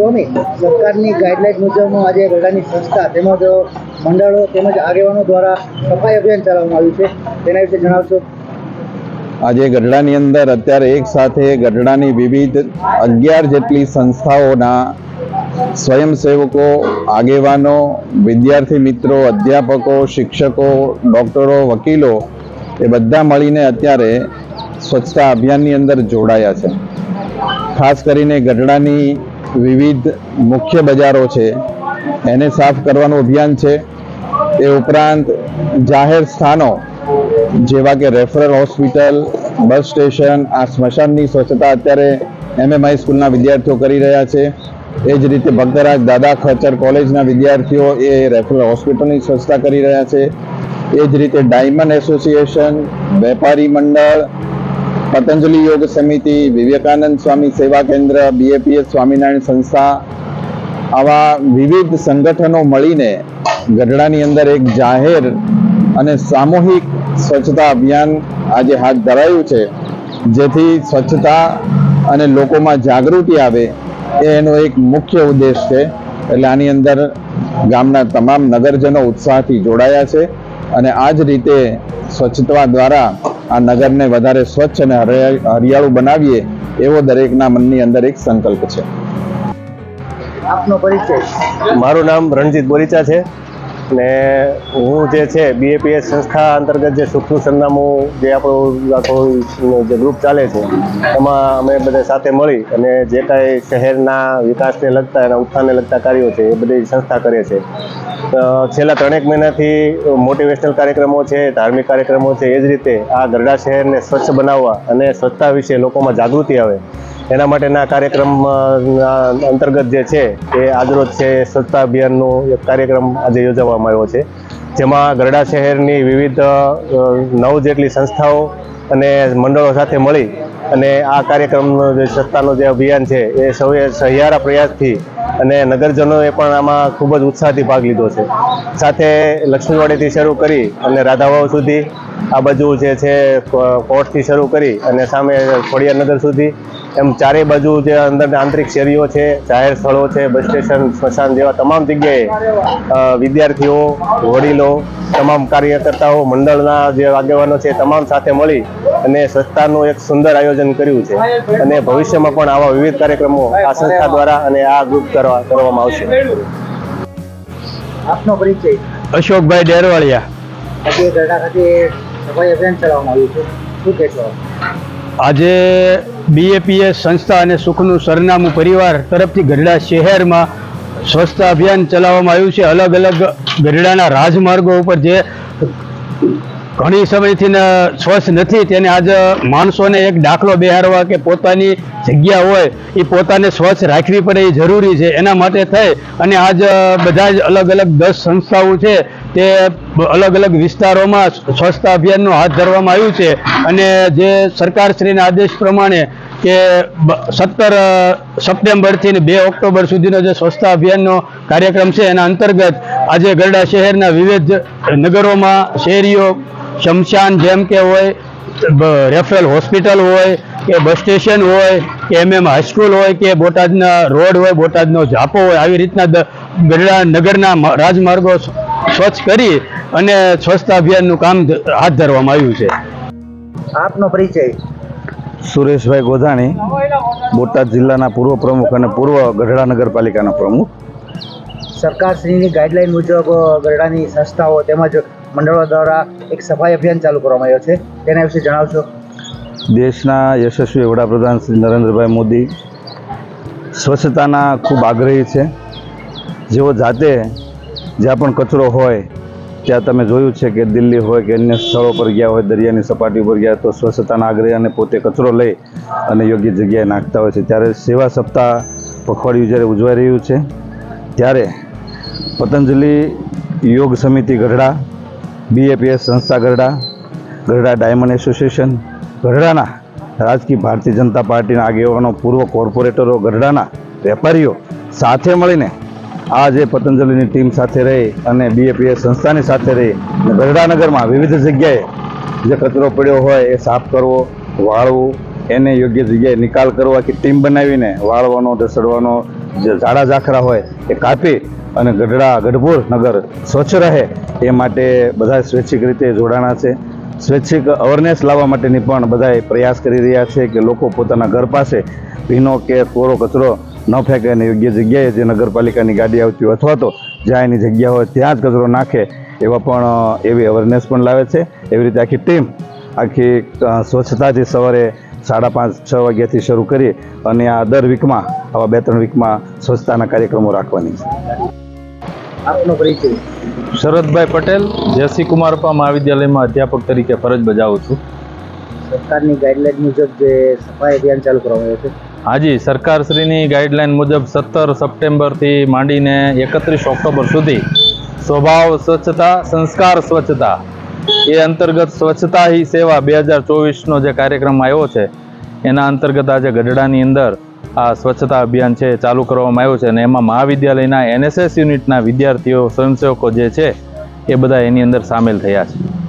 સ્વામી સરકારની ગાઈડલાઈન મુજબ આજે ગરડાની સંસ્થા તેમજ મંડળો તેમજ આગેવાનો દ્વારા સફાઈ અભિયાન ચલાવવામાં આવ્યું છે. તેના વિશે જણાવશો. આજે ગઢડાની અંદર અત્યારે એક સાથે ગઢડાની વિવિધ અગિયાર જેટલી સંસ્થાઓના સ્વયંસેવકો, આગેવાનો, વિદ્યાર્થી મિત્રો, અધ્યાપકો, શિક્ષકો, ડોક્ટરો, વકીલો એ બધા મળીને અત્યારે સ્વચ્છતા અભિયાનની અંદર જોડાયા છે. ખાસ કરીને ગઢડાની વિવિધ મુખ્ય બજારો છે. એને સાફ કરવાનું અભિયાન છે. એ ઉપરાંત જાહેર સ્થાનો જેવા કે રેફરલ હોસ્પિટલ, બસ સ્ટેશન, આ સ્મશાનની સ્વચ્છતા અત્યારે એમએમઆઈ સ્કૂલના વિદ્યાર્થીઓ કરી રહ્યા છે. એ જ રીતે ભક્તરાજ દાદા ખચર કોલેજના વિદ્યાર્થીઓ એ રેફરલ હોસ્પિટલની સ્વચ્છતા કરી રહ્યા છે. એ જ રીતે ડાયમંડ એસોસિએશન, વેપારી મંડળ પતંજલિ યોગ સમિતિ, વિવેકાનંદ સ્વામી સેવા કેન્દ્ર બીએપીએસ સ્વામિનારાયણ સંસ્થા, આવા વિવિધ સંગઠનો મળીને ગઢડાની અંદર એક જાહેર અને સામૂહિક સ્વચ્છતા અભિયાન આજે હાથ ધરાયું છે, જેથી સ્વચ્છતા અને લોકોમાં જાગૃતિ આવે એનો એક મુખ્ય ઉદ્દેશ છે. એટલે આની અંદર ગામના તમામ નગરજનો ઉત્સાહથી જોડાયા છે. અને આ જ રીતે સ્વચ્છતા દ્વારા આ નગરને વધારે સ્વચ્છ અને હરિયા- હરિયાળું બનાવીએ એવો દરેકના મનની અંદર એક સંકલ્પ છે. આપનો પરિચય. મારું નામ રણજીત બોરીચા છે. ને હું જે છે બીએપીએસ સંસ્થા અંતર્ગત જે સુખનું સરનામું જે આપણું આખું જે ગ્રુપ ચાલે છે, એમાં અમે બધા સાથે મળી અને જે કાંઈ શહેરના વિકાસને લગતા એના ઉત્થાનને લગતા કાર્યો છે, એ બધી સંસ્થા કરે છે. છેલ્લા ત્રણેક મહિનાથી મોટિવેશનલ કાર્યક્રમો છે, ધાર્મિક કાર્યક્રમો છે, એ જ રીતે આ ગરડા શહેરને સ્વચ્છ બનાવવા અને સ્વચ્છતા વિશે લોકોમાં જાગૃતિ આવે. એના માટેના કાર્યક્રમ અંતર્ગત જે છે, એ આજરોજ છે સ્વચ્છતા અભિયાનનો એક કાર્યક્રમ આજે યોજવામાં આવ્યો છે. જેમાં ગરડા શહેરની વિવિધ નવ જેટલી સંસ્થાઓ અને મંડળો સાથે મળી અને આ કાર્યક્રમનો જે સ્વચ્છતાનો જે અભિયાન છે, એ સૌએ સહિયારા પ્રયાસથી અને નગરજનોએ પણ આમાં ખૂબ જ ઉત્સાહથી ભાગ લીધો છે. સાથે લક્ષ્મીવાડીથી શરૂ કરી અને રાધાવાવ સુધી, આ બાજુ જે છે કોર્ટથી શરૂ કરી અને સામે ખોડિયારનગર સુધી એમ ચારે બાજુ જે અંદર આંતરિક શેરીઓ છે જાહેર સ્થળો છે બસ સ્ટેશન સ્મશાન જેવા તમામ જગ્યાએ વિદ્યાર્થીઓ વડીલો તમામ કાર્યકર્તાઓ મંડળના જે આગેવાનો છે તમામ સાથે મળી અને સ્વચ્છતાનું એક સુંદર આયોજન કર્યું છે. અને ભવિષ્યમાં પણ આવા વિવિધ કાર્યક્રમો આ સંસ્થા દ્વારા અને આ ગ્રુપ કરવા કરવામાં આવશે. આપનો પરિચય. અશોકભાઈ ડેરવાળિયા. આજે બીએપીએસ સંસ્થા અને સુખનું સરનામું પરિવાર તરફથી ગઢડા શહેરમાં સ્વચ્છતા અભિયાન ચલાવવામાં આવ્યું છે. અલગ અલગ ગઢડાના રાજમાર્ગો ઉપર જે ઘણી સમયથી સ્વચ્છ નથી, તેને આજે માણસોને એક દાખલો બેહારવા કે પોતાની જગ્યા હોય, એ પોતાને સ્વચ્છ રાખવી પડે એ જરૂરી છે. એના માટે થઈ અને આજ બધા જ અલગ અલગ દસ સંસ્થાઓ છે. તે અલગ અલગ વિસ્તારોમાં સ્વચ્છતા અભિયાનનું હાથ ધરવામાં આવ્યું છે. અને જે સરકારશ્રીના આદેશ પ્રમાણે કે સત્તર સપ્ટેમ્બરથી બે ઓક્ટોબર સુધીનો જે સ્વચ્છતા અભિયાનનો કાર્યક્રમ છે, એના અંતર્ગત આજે ગરડા શહેરના વિવિધ નગરોમાં શહેરીઓ શમશાન જેમ કે હોય રેફરલ હોસ્પિટલ હોય, કે બસ સ્ટેશન હોય, કે એમએમ હાઈસ્કૂલ હોય, કે બોટાદના રોડ હોય, બોટાદનો ઝાપો હોય, આવી રીતના ગરડા નગરના રાજમાર્ગો સ્વચ્છ કરી અને સ્વચ્છતા અભિયાનનું કામ હાથ ધરવામાં આવ્યું છે. આપનો પરિચય. સુરેશભાઈ ગોધાણી બોટાદ જિલ્લાના પૂર્વ પ્રમુખ અને પૂર્વ ગઢડા નગરપાલિકાના પ્રમુખ. સરકારશ્રીની ગાઈડલાઈન મુજબ ગરડાની સંસ્થાઓ તેમજ મંડળો દ્વારા એક સફાઈ અભિયાન ચાલુ કરવામાં આવ્યો છે. તેના વિશે જણાવશો? દેશના યશસ્વી વડાપ્રધાન શ્રી નરેન્દ્રભાઈ મોદી સ્વચ્છતાના ખૂબ આગ્રહી છે. જેઓ જાતે જ્યાં પણ કચરો હોય, ત્યાં તમે જોયું છે કે દિલ્હી હોય કે અન્ય સ્થળો પર ગયા હોય, દરિયાની સપાટી ઉપર ગયા તો સ્વચ્છતાના આગ્રહ અને પોતે કચરો લઈ અને યોગ્ય જગ્યાએ નાખતા હોય છે. ત્યારે સેવા સપ્તાહ પખવાડિયું જ્યારે ઉજવાઈ રહ્યું છે, ત્યારે પતંજલિ યોગ સમિતિ ગઢડા, બીએપીએસ સંસ્થા ગઢડા ગઢડા ડાયમંડ એસોસિએશન, ગઢડાના રાજકીય ભારતીય જનતા પાર્ટીના આગેવાનો, પૂર્વ કોર્પોરેટરો, ગઢડાના વેપારીઓ સાથે મળીને આ જે પતંજલિની ટીમ સાથે રહી અને બીએપીએ સંસ્થાની સાથે રહી. અને ગઢડા નગરમાં વિવિધ જગ્યાએ જે કચરો પડ્યો હોય એ સાફ કરવો, વાળવું, એને યોગ્ય જગ્યાએ નિકાલ કરવો. આખી ટીમ બનાવીને વાળવાનો ઢસડવાનો જે ઝાડા ઝાખરા હોય એ કાપી અને ગઢડા, ગઢપુર નગર સ્વચ્છ રહે એ માટે બધા સ્વૈચ્છિક રીતે જોડાણા છે. સ્વૈચ્છિક અવેરનેસ લાવવા માટેની પણ બધાએ પ્રયાસ કરી રહ્યા છે કે લોકો પોતાના ઘર પાસે ભીનો કે કોરો કચરો ન ફેંકે અને યોગ્ય જગ્યાએ જે નગરપાલિકાની ગાડી આવતી હોય અથવા તો જ્યાં એની જગ્યા હોય ત્યાં જ કચરો નાખે એવા પણ એવી અવેરનેસ પણ લાવે છે. એવી રીતે આખી ટીમ આખી સ્વચ્છતા સ્વચ્છતાથી સવારે સાડા પાંચ છ વાગ્યાથી શરૂ કરી અને આ દર વીકમાં આવા બે ત્રણ વીકમાં સ્વચ્છતાના કાર્યક્રમો રાખવાની છે. આપનો પરિચય. શરદભાઈ પટેલ જયસિંહ કુમારપા મહાવિદ્યાલયમાં અધ્યાપક તરીકે ફરજ બજાવું છું. સરકારની ગાઈડલાઈન મુજબ જે સફાઈ અભિયાન ચાલુ કરવામાં આવ્યું છે. હાજી, સરકારશ્રીની ગાઈડલાઇન મુજબ સત્તર સપ્ટેમ્બરથી માંડીને એકત્રીસ ઓક્ટોબર સુધી સ્વભાવ સ્વચ્છતા, સંસ્કાર સ્વચ્છતા, એ અંતર્ગત સ્વચ્છતા હી સેવા બે હજાર ચોવીસનો જે કાર્યક્રમ આવ્યો છે, એના અંતર્ગત આજે ગઢડાની અંદર આ સ્વચ્છતા અભિયાન છે ચાલુ કરવામાં આવ્યું છે અને એમાં મહાવિદ્યાલયના એનએસએસ યુનિટના વિદ્યાર્થીઓ સ્વયંસેવકો જે છે એ બધા એની અંદર સામેલ થયા છે.